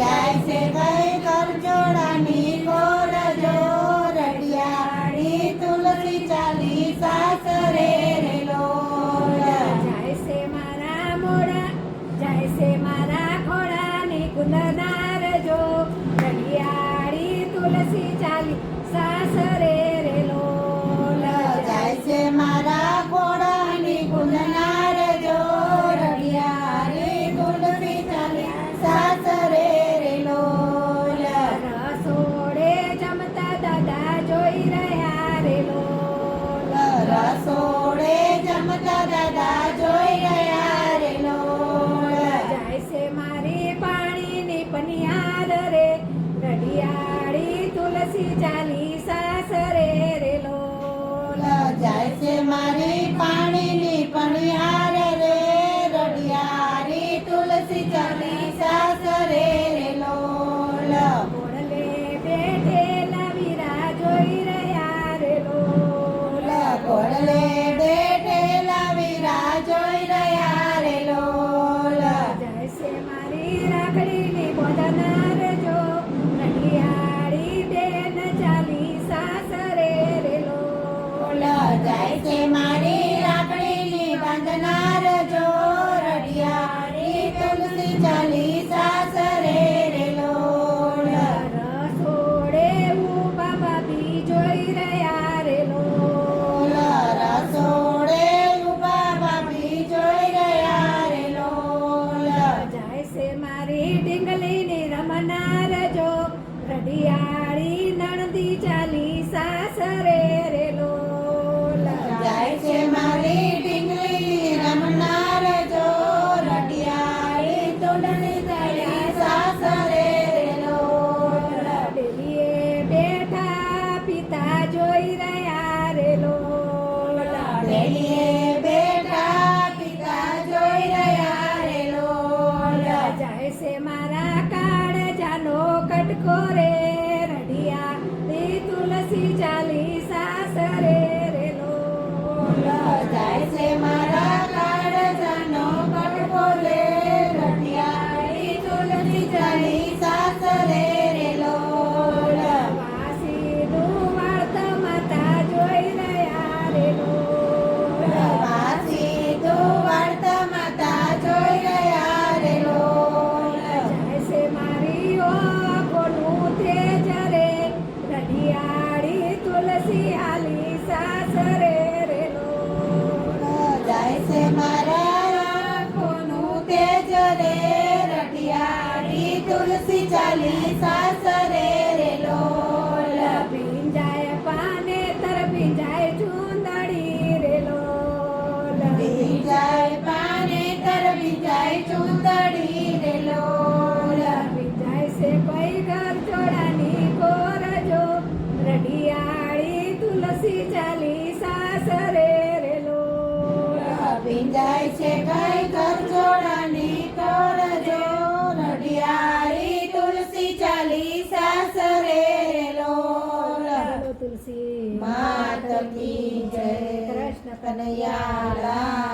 જાય છે કઈ કરજોડાની કોર જો રડિયાળી તુલસી ચાલી સાસરે રે જાય છે મારા મોડા જાય છે મારા ખોડાની કુંદનાર જો રડિયાળી તુલસી ચાલી સાસરે રે જાય છે મારા ઘોડાની કુંદનાર તુલસી ચાલી સાસરે રે લોલા જાય છે મારી પાણીની પણિયાર રે. રડિયારી તુલસી ચાલી સાસરે રે લોલા કોડલે બેઠેલા વીરા જોઈ રહ્યા રે લોલા કોળલે બેઠેલા વીરા જોઈ રહ્યા રે લોલા જાય છે મારી રાખડીની બોધનાર મારી ડીંગલીની રમનાર જો. રડિયાળી નણદી ચાલી સાસરે. છે મારા કાળજાનો કટકો રે સાસરે રે લોલ જાય છે મારા આંખોનું તેજ રે તુલસી ચાલી સાસરે તુલસી ચાલી સાસરે રે લોલ ભીંજાય છે કઈ ઘર જોડાની કરજો રડિયાળી તુલસી ચાલી સાસરે રે બોલો તુલસી માત કી જય કૃષ્ણ કનૈયા